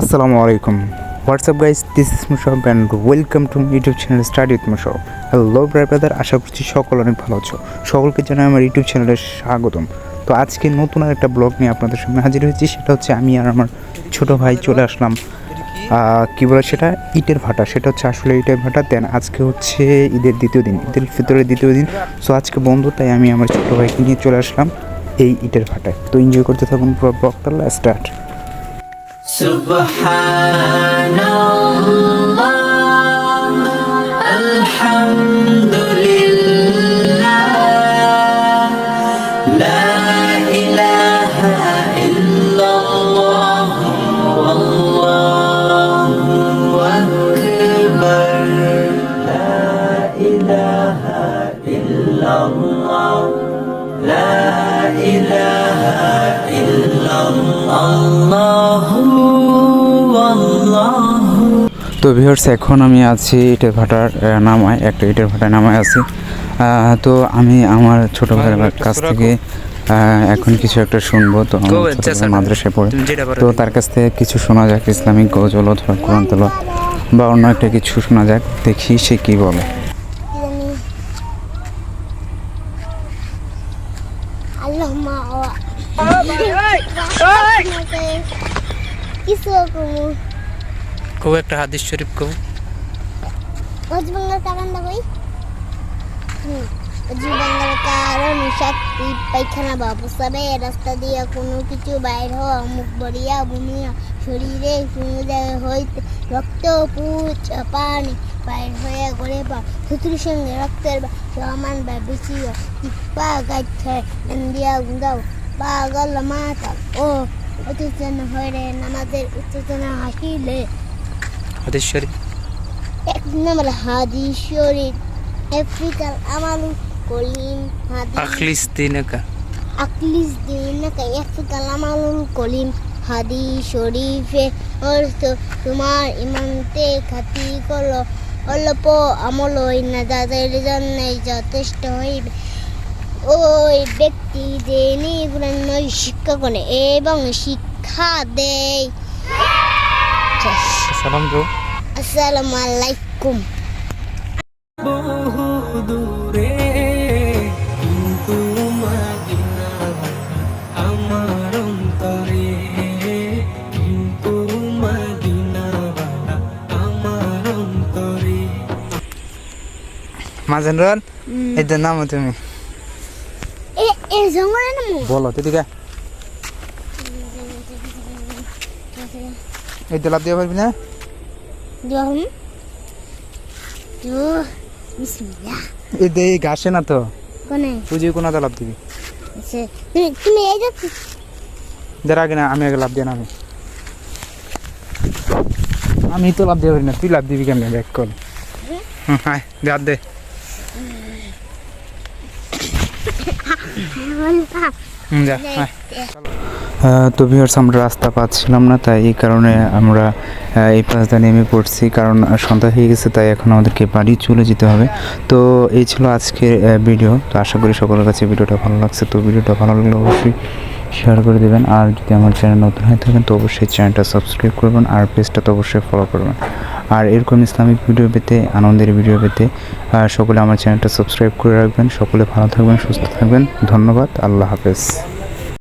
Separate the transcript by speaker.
Speaker 1: আসসালামু আলাইকুম। What's up guys this is Mushab and welcome to YouTube channel study with Mushab hello brother আশা করছি সকল অনেক ভালো আছো। সকলকে জানাই আমার ইউটিউব চ্যানেলে স্বাগতম। তো আজকে নতুন আর একটা ব্লগ নিয়ে আপনাদের সামনে হাজির হয়েছি, সেটা হচ্ছে আমি আর আমার ছোট ভাই চলে আসলাম। কী বলে সেটা? ইটের ভাটা। সেটা হচ্ছে আসলে ইটের ভাটা। দেন আজকে হচ্ছে ঈদের দ্বিতীয় দিন, ঈদের ফিতরের দ্বিতীয় দিন। সো আজকে বন্ধু, তাই আমি আমার ছোট ভাইকে নিয়ে চলে আসলাম এই ইটের ভাটায়। তো এনজয় করতে থাকুন পুরো ব্লগটা স্টার্ট
Speaker 2: سبحان الله الحمد لله لا إله إلا الله والله أكبر لا إله إلا الله لا إله إلا الله
Speaker 1: তো ভিউয়ার্স এখন আমি আছি ইটের ভাটার নামায় একটা ইটের ভাটার নামায় আছি। তো আমি আমার ছোট ভাইয়ের কাছ থেকে এখন কিছু একটা শুনব তো। মাদ্রাসায় পড়ে। তো তার কাছ থেকে কিছু শোনা যাক ইসলামিক গজল অথবা কোরআন তেল বা অন্য একটা কিছু শোনা যাক দেখি সে কি বলে।
Speaker 3: জানি
Speaker 4: কৌ একটা হাদিস শরীফ কৌ
Speaker 3: কারণ পায়খানা রাস্তা দিয়ে কোনো কিছু বাইর বড়িয়া বুমিয়া শরীরে হইতে রক্ত পুচ পানি বাইর হয়ে গড়ে সঙ্গে রক্তের সমান বা বেশি পা গাছ দিয়া গুন্দাও পা গল মাথা ও উত্তেজনা হয়ে নামাজের উত্তেজনা হাসিলে
Speaker 4: হাদিস শরীফ
Speaker 3: এক নম্বর হাদিস শরীফ আফ্রিকার আমালু কলিম হাদিস।
Speaker 4: আখলিস দিনকা।
Speaker 3: আকলিস দিনকে আফ্রিকার কলিম হাদিস শরীফে অর্থ তোমার ইমানতে খাতি অল্প আমল ওই না যাদের জন্য যথেষ্ট হইবে ওই ব্যক্তি যে নিগুণ শিক্ষা করে এবং শিক্ষা দেয়।
Speaker 4: সালাম গো
Speaker 3: আসসালামু আলাইকুম
Speaker 2: বহু দূরে কিন্তু মদিনা আমার অন্তরে কিন্তু মদিনা আমার অন্তরে
Speaker 1: মাঝেন রন এই যে নামো তুমি
Speaker 3: এ এ জঙ্গলে নামু
Speaker 1: বলো দিদিকা এই তো লাভ দিয়ে পারবি না? এই দে ঘাসে না তো।
Speaker 3: কোন?
Speaker 1: দিবি।
Speaker 3: তুমি এই
Speaker 1: আগে না আমি আগে লাভ দিয়ে না আমি তো লাভ দিয়ে পারি না তুই লাভ দিবি কেমন? দেখ কল দে হাত দে। হুম, যা আয়। তো ভিউয়ার্স আমরা রাস্তা পাচ্ছিলাম না, তাই এই কারণে আমরা এই পাশটা নেমে পড়ছি। কারণ সন্ধ্যা হয়ে গেছে, তাই এখন আমাদেরকে বাড়ি চলে যেতে হবে। তো এই ছিল আজকের ভিডিও তো আশা করি সকলের কাছে ভিডিওটা ভালো লাগছে। তো ভিডিওটা ভালো লাগলে অবশ্যই শেয়ার করে দেবেন। আর যদি আমার চ্যানেল নতুন হয়ে থাকেন, তো অবশ্যই চ্যানেলটা সাবস্ক্রাইব করবেন আর পেজটা তো অবশ্যই ফলো করবেন। আর এরকম ইসলামিক ভিডিও পেতে, আনন্দের ভিডিও পেতে সকলে আমার চ্যানেলটা সাবস্ক্রাইব করে রাখবেন। সকলে ভালো থাকবেন, সুস্থ থাকবেন। ধন্যবাদ। আল্লাহ হাফেজ।